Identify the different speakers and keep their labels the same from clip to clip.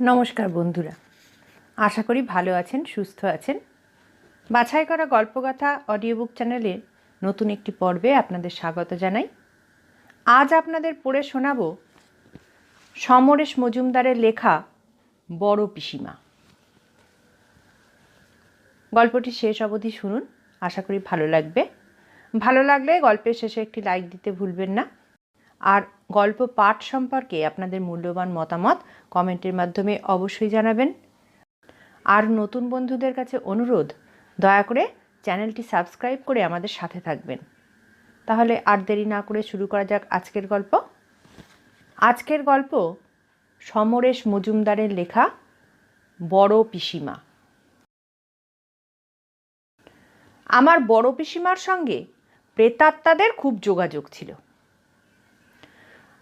Speaker 1: নমস্কার বন্ধুরা। আশা করি ভালো আছেন, সুস্থ আছেন। বাছাই করা গল্পগাথা অডিও বুক চ্যানেলের নতুন একটি পর্বে আপনাদের স্বাগত জানাই। আজ আপনাদের পড়ে শোনাব সমরেশ মজুমদারের লেখা বড় পিসিমা। গল্পটি শেষ অবধি শুনুন, আশা করি ভালো লাগবে। ভালো লাগলে গল্পের শেষে একটি লাইক দিতে ভুলবেন না। আর গল্প পাঠ সম্পর্কে আপনাদের মূল্যবান মতামত কমেন্টের মাধ্যমে অবশ্যই জানাবেন। আর নতুন বন্ধুদের কাছে অনুরোধ, দয়া করে চ্যানেলটি সাবস্ক্রাইব করে আমাদের সাথে থাকবেন। তাহলে আর দেরি না করে শুরু করা যাক আজকের গল্প। আজকের গল্প সমরেশ মজুমদারের লেখা বড় পিসিমা। আমার বড় পিসিমার সঙ্গে প্রেতাত্মাদের খুব যোগাযোগ ছিল।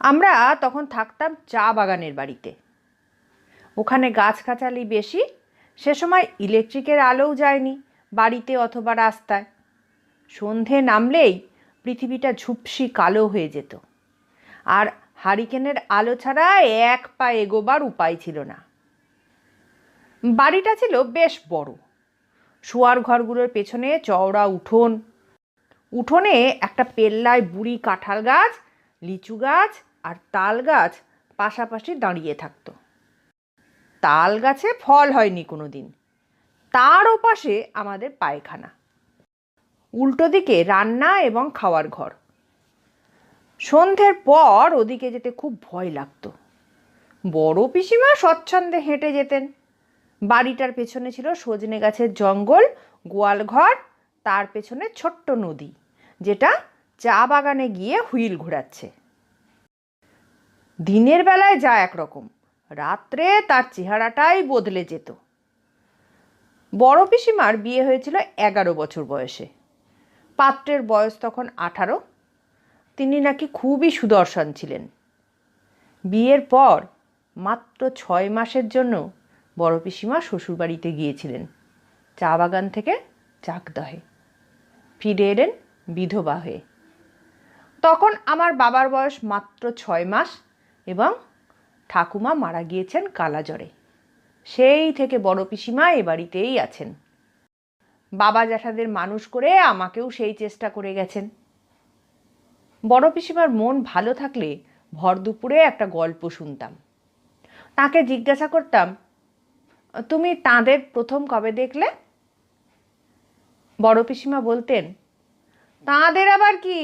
Speaker 1: আমরা তখন থাকতাম চা বাগানের বাড়িতে। ওখানে গাছগাছালি বেশি, সে সময় ইলেকট্রিকের আলোও যায়নি, বাড়িতে অথবা রাস্তায়। সন্ধে নামলেই পৃথিবীটা ঝুপসি কালো হয়ে যেত। আর হারিকেনের আলো ছাড়া এক পা এগোবার উপায় ছিল না। বাড়িটা ছিল বেশ বড়। শোয়ার ঘরগুলোর পেছনে চওড়া উঠোন। উঠোনে একটা পেল্লায় বুড়ি কাঁঠাল গাছ লিচু গাছ আর তাল গাছ পাশাপাশি দাঁড়িয়ে থাকতো। তাল গাছে ফল হয়নি কোনো দিন তার ওপাশে আমাদের পায়খানা। উল্টো দিকে রান্না এবং খাওয়ার ঘর। সন্ধ্যের পর ওদিকে যেতে খুব ভয় লাগতো। বড় পিসিমা স্বচ্ছন্দে হেঁটে যেতেন। বাড়িটার পেছনে ছিল সজনে গাছের জঙ্গল গোয়াল ঘর তার পেছনে ছোট্ট নদী, যেটা চা বাগানে গিয়ে হুইল ঘোরাচ্ছে। দিনের বেলায় যা একরকম, রাত্রে তার চেহারাটাই বদলে যেত। বড় পিসিমার বিয়ে হয়েছিল এগারো বছর বয়সে। পাত্রের বয়স তখন আঠারো। তিনি নাকি খুবই সুদর্শন ছিলেন। বিয়ের পর মাত্র ছয় মাসের জন্য বড় পিসিমা শ্বশুরবাড়িতে গিয়েছিলেন, চা বাগান থেকে চাকদহে। ফিরে এলেন বিধবা হয়ে। তখন আমার বাবার বয়স মাত্র ছয় মাস এবং ঠাকুমা মারা গিয়েছেন কালাজ্বরে। সেই থেকে বড় পিসিমা এ বাড়িতেই আছেন। বাবা জ্যাঠাদের মানুষ করে আমাকেও সেই চেষ্টা করে গেছেন। বড় পিসিমার মন ভালো থাকলে ভর দুপুরে একটা গল্প শুনতাম। তাকে জিজ্ঞাসা করতাম, তুমি তাঁদের প্রথম কবে দেখলে? বড় পিসিমা বলতেন, তাঁদের আবার কি?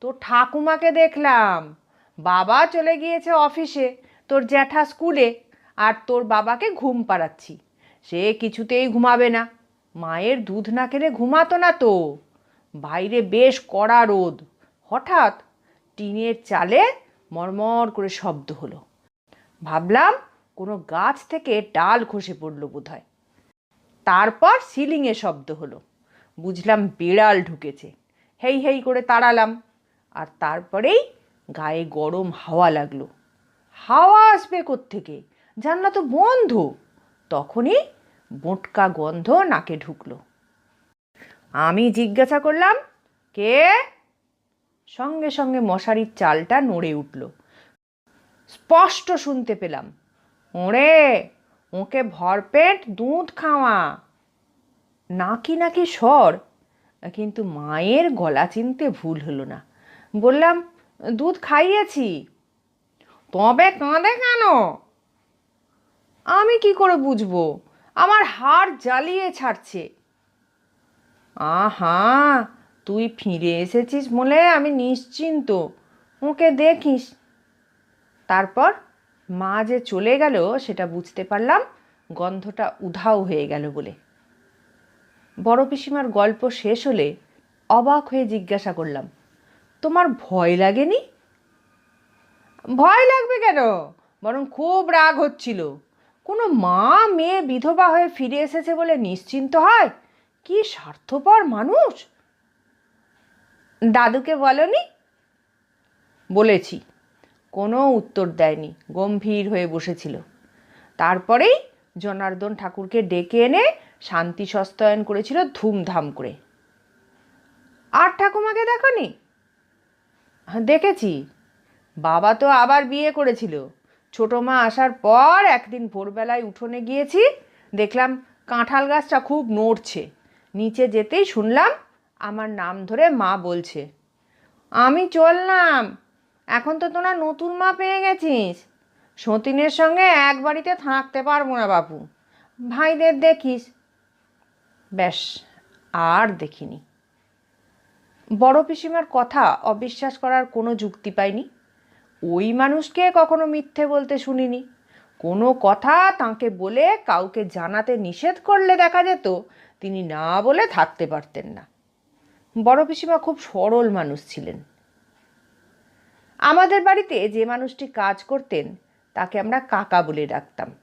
Speaker 1: তোর ঠাকুমাকে দেখলাম। বাবা চলে গিয়েছে অফিসে, তোর জ্যাঠা স্কুলে, আর তোর বাবাকে ঘুম পাড়াচ্ছি। সে কিছুতেই ঘুমাবে না। মায়ের দুধ না খেলে ঘুমাতো না তো। বাইরে বেশ কড়া রোদ। হঠাৎ টিনের চালে মরমর করে শব্দ হলো। ভাবলাম কোনো গাছ থেকে ডাল খসে পড়ল বোধহয়। তারপর সিলিংয়ে শব্দ হলো। বুঝলাম বিড়াল ঢুকেছে। হেই হেই করে তাড়ালাম। আর তারপরেই গায়ে গরম হাওয়া লাগল। হাওয়া আসবে থেকে জানলা তো বন্ধ। তখনই মোটকা গন্ধ নাকে ঢুকলো। আমি জিজ্ঞাসা করলাম, কে? সঙ্গে সঙ্গে মশারির চালটা নড়ে উঠল। স্পষ্ট শুনতে পেলাম, ওরে, ওকে ভরপেট দুধ খাওয়া। নাকি নাকি স্বর? কিন্তু মায়ের গলা চিনতে ভুল হলো না। বললাম, দুধ খাইয়েছি। তবে কাঁদে কেন? আমি কি করে বুঝব? আমার হাড় জ্বালিয়ে ছাড়ছে। আহা, তুই ফিরে এসেছিস বলে আমি নিশ্চিন্ত। ওকে দেখিস। তারপর মা যে চলে গেল সেটা বুঝতে পারলাম, গন্ধটা উধাও হয়ে গেল বলে। বড় পিসিমার গল্প শেষ হলে অবাক হয়ে জিজ্ঞাসা করলাম তোমার ভয় লাগেনি? ভয় লাগবে কেন? বরং খুব রাগ হচ্ছিল। কোনো মা, মেয়ে, বিধবা হয়ে ফিরে এসেছে বলে নিশ্চিন্ত হয়? কি স্বার্থপর মানুষ? দাদুকে বলনি? বলেছি। কোনো উত্তর দেয়নি, গম্ভীর হয়ে বসেছিল। তারপরেই জনার্দন ঠাকুরকে ডেকে এনে শান্তি সস্তায়ন করেছিল ধুমধাম করে। আর ঠাকুমাকে দেখনি? দেখেছি। বাবা তো আবার বিয়ে করেছিল। ছোটো মা আসার পর একদিন ভোরবেলায় উঠোনে গিয়েছি, দেখলাম কাঁঠাল গাছটা খুব নড়ছে। নিচে যেতেই শুনলাম আমার নাম ধরে মা বলছে, আমি চললাম, এখন তো তোরা নতুন মা পেয়ে গেছিস। সতীনের সঙ্গে এক বাড়িতে থাকতে পারব না বাপু। ভাইদের দেখিস। ব্যাস, আর দেখিনি। বড় পিসিমার কথা অবিশ্বাস করার কোনো যুক্তি পাইনি। ওই মানুষকে কখনো মিথ্যে বলতে শুনিনি। কোনো কথা তাঁকে বলে কাউকে জানাতে নিষেধ করলে দেখা যেত তিনি না বলে থাকতে পারতেন না। বড় পিসিমা খুব সরল মানুষ ছিলেন। আমাদের বাড়িতে যে মানুষটি কাজ করতেন, তাকে আমরা কাকা বলে ডাকতাম।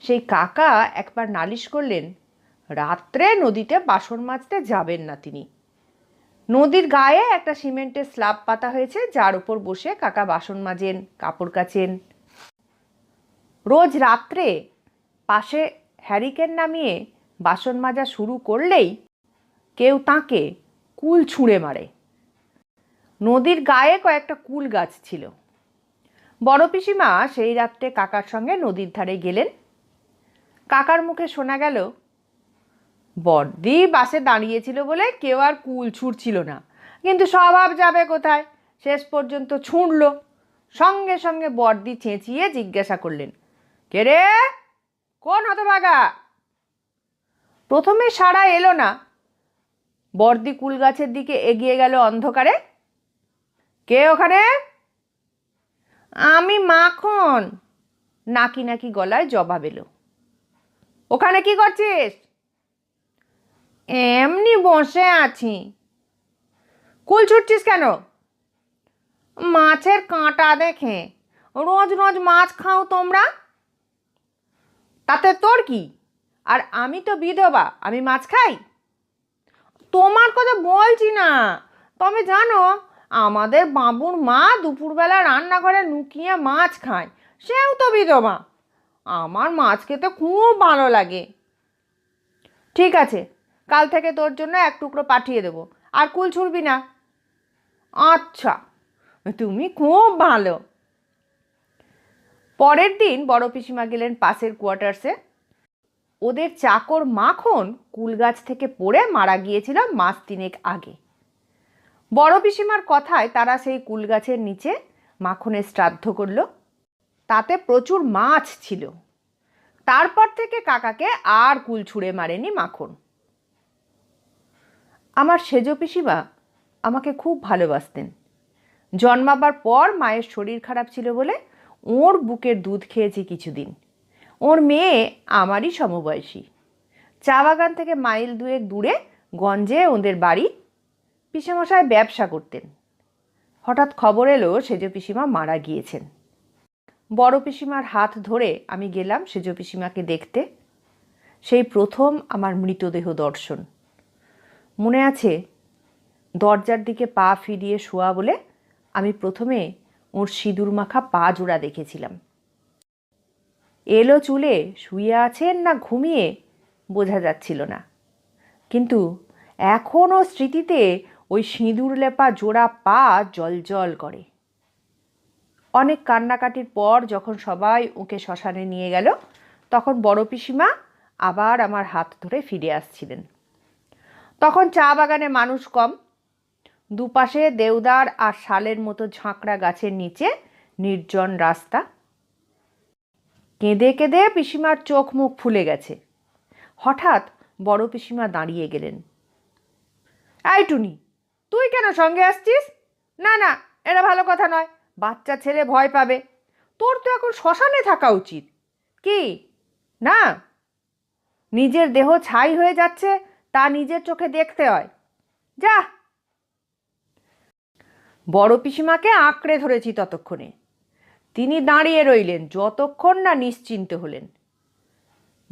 Speaker 1: সেই কাকা একবার নালিশ করলেন, রাত্রে নদীতে বাসন মাজতে যাবেন না তিনি। নদীর গায়ে একটা সিমেন্টের স্ল্যাব পাতা হয়েছে, যার উপর বসে কাকা বাসন মাজেন, কাপড় কাচেন। রোজ রাত্রে পাশে হ্যারিকেন নামিয়ে বাসন মাজা শুরু করলেই কেউ তাকে কুল ছুঁড়ে মারে। নদীর গায়ে কয়েকটা কুল গাছ ছিল। বড় পিসিমা সেই রাত্রে কাকার সঙ্গে নদীর ধারে গেলেন। কাকার মুখে শোনা গেল বড়দি বাসে দাঁড়িয়েছিল বলে কেউ আর কুল ছুটছিল না। কিন্তু স্বভাব যাবে কোথায়? শেষ পর্যন্ত ছুঁড়ল। সঙ্গে সঙ্গে বড়দি চেঁচিয়ে জিজ্ঞাসা করলেন, কে রে? কোন হতভাগা? প্রথমে সাড়া এলো না। বর্দি কুল গাছের দিকে এগিয়ে গেল অন্ধকারে। কে ওখানে? আমি মাখন। নাকি নাকি গলায় জবাব এলো। ওখানে কি করছিস? এমনি বসে আছি। কুল ছুটছিস কেন? মাছের কাঁটা দেখে। রোজ রোজ মাছ খাও তোমরা। তাতে তোর কি? আর আমি তো বিধবা, আমি মাছ খাই? তোমার কথা বলছি না। তবে জানো, আমাদের বাবুর মা দুপুরবেলা রান্নাঘরে নুকিয়ে মাছ খায়। সেও তো বিধবা। আমার মাছ খেতে খুব ভালো লাগে। ঠিক আছে কাল থেকে তোর জন্য এক টুকরো পাঠিয়ে দেবো। আর কুল ছুড়বি না। আচ্ছা তুমি খুব ভালো। পরের দিন বড় পিসিমা গেলেন পাশের কোয়ার্টার্সে। ওদের চাকর মাখন কুল গাছ থেকে পড়ে মারা গিয়েছিল মাস তিনেক আগে। বড় পিসিমার কথায় তারা সেই কুল গাছের নিচে মাখনের শ্রাদ্ধ করল। তাতে প্রচুর মাছ ছিল। তারপর থেকে কাকাকে আর কুল ছুঁড়ে মারেনি মাখন। আমার সেজ পিসিমা আমাকে খুব ভালোবাসতেন। জন্মাবার পর মায়ের শরীর খারাপ ছিল বলে ওর বুকের দুধ খেয়েছি কিছুদিন। ওর মেয়ে আমারই সমবয়সী। চা বাগান থেকে মাইল দুয়েক দূরে গঞ্জে ওদের বাড়ি পিসেমশাই ব্যবসা করতেন। হঠাৎ খবর এলো সেজ পিসিমা মারা গিয়েছেন। বড় পিসিমার হাত ধরে আমি গেলাম সেজ পিসিমাকে দেখতে। সেই প্রথম আমার মৃতদেহ দর্শন। মনে আছে? দরজার দিকে পা ফিরিয়ে শোয়া বলে আমি প্রথমে ওর সিঁদুর মাখা পা জোড়া দেখেছিলাম। এলো চুলে শুয়ে আছেন না ঘুমিয়ে? বোঝা যাচ্ছিল না। কিন্তু এখনও স্মৃতিতে ওই সিঁদুর লেপা জোড়া পা জলজল করে। অনেক কান্নাকাটির পর যখন সবাই ওকে শ্মশানে নিয়ে গেল, তখন বড় পিসিমা আবার আমার হাত ধরে ফিরে আসছিলেন। তখন চা বাগানে মানুষ কম। দুপাশে দেওদার আর শালের মতো ঝাঁকড়া গাছের নিচে নির্জন রাস্তা। কেঁদে কেঁদে পিসিমার চোখ মুখ ফুলে গেছে। হঠাৎ বড় পিসিমা দাঁড়িয়ে গেলেন। এই টুনি, তুই কেন সঙ্গে আসছিস? না না, এটা ভালো কথা নয়, বাচ্চা ছেলে ভয় পাবে। তোর তো এখন শ্মশানে থাকা উচিত। কি? না? নিজের দেহ ছাই হয়ে যাচ্ছে তা নিজের চোখে দেখতে হয়। যা। বড় পিসিমাকে আঁকড়ে ধরেছি ততক্ষণে। তিনি দাঁড়িয়ে রইলেন, যতক্ষণ না নিশ্চিন্ত হলেন।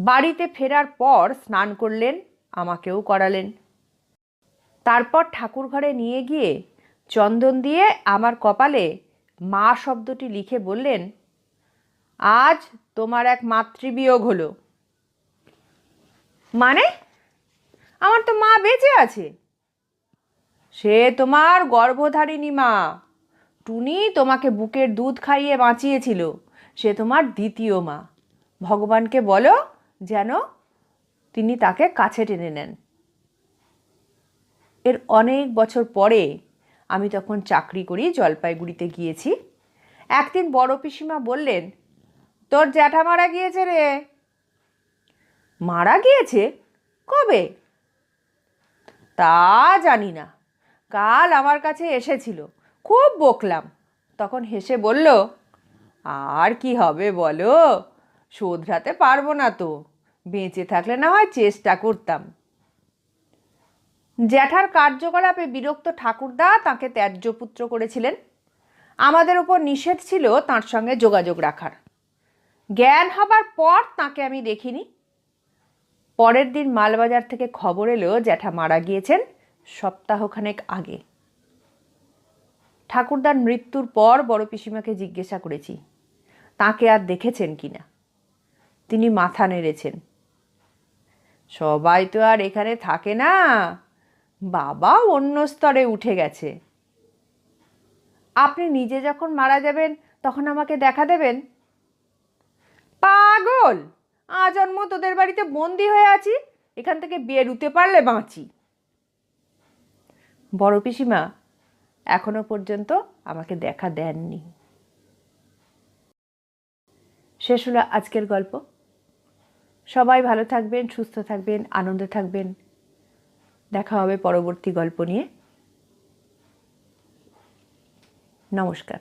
Speaker 1: বাড়িতে ফেরার পর স্নান করলেন, আমাকেও করালেন। তারপর ঠাকুর ঘরে নিয়ে গিয়ে চন্দন দিয়ে আমার কপালে মা শব্দটি লিখে বললেন, আজ তোমার এক মাতৃবিয়োগ হলো। মানে? আমার তো মা বেঁচে আছে। সে তোমার গর্ভধারিণী মা। টুনি তোমাকে বুকের দুধ খাইয়ে বাঁচিয়েছিল। সে তোমার দ্বিতীয় মা। ভগবানকে বলো যেন তিনি তাকে কাছে টেনে নেন। এর অনেক বছর পরে আমি তখন চাকরি করি জলপাইগুড়িতে গিয়েছি। একদিন বড় পিসিমা বললেন, তোর জ্যাঠা মারা গিয়েছে রে। মারা গিয়েছে? কবে? তা জানি না। কাল আমার কাছে এসেছিল। খুব বকলাম। তখন হেসে বলল, আর কি হবে বলো? শোধরাতে পারব না তো। বেঁচে থাকলে না হয় চেষ্টা করতাম। জ্যাঠার কার্যকলাপে বিরক্ত ঠাকুরদা তাকে ত্যায্য পুত্র করেছিলেন। আমাদের ওপর নিষেধ ছিল তার সঙ্গে যোগাযোগ রাখার। জ্ঞান হবার পর তাকে আমি দেখিনি। পরের দিন মালবাজার থেকে খবর এলো জ্যাঠা মারা গিয়েছেন সপ্তাহখানেক আগে। ঠাকুরদার মৃত্যুর পর বড় পিসিমাকে জিজ্ঞাসা করেছি, তাকে আর দেখেছেন কিনা তিনি মাথা নেড়েছেন। সবাই তো আর এখানে থাকে না, বাবা অন্য স্তরে উঠে গেছে। আপনি নিজে যখন মারা যাবেন, তখন আমাকে দেখা দেবেন? পাগল! আজন্ম তোদের বাড়িতে বন্দি হয়ে আছি? এখান থেকে বের বেরুতে পারলে বাঁচি। বড় পিসিমা, এখনও পর্যন্ত আমাকে দেখা দেননি। শেষ হলো আজকের গল্প। সবাই ভালো থাকবেন, সুস্থ থাকবেন, আনন্দে থাকবেন। দেখা হবে পরবর্তী গল্প নিয়ে। নমস্কার।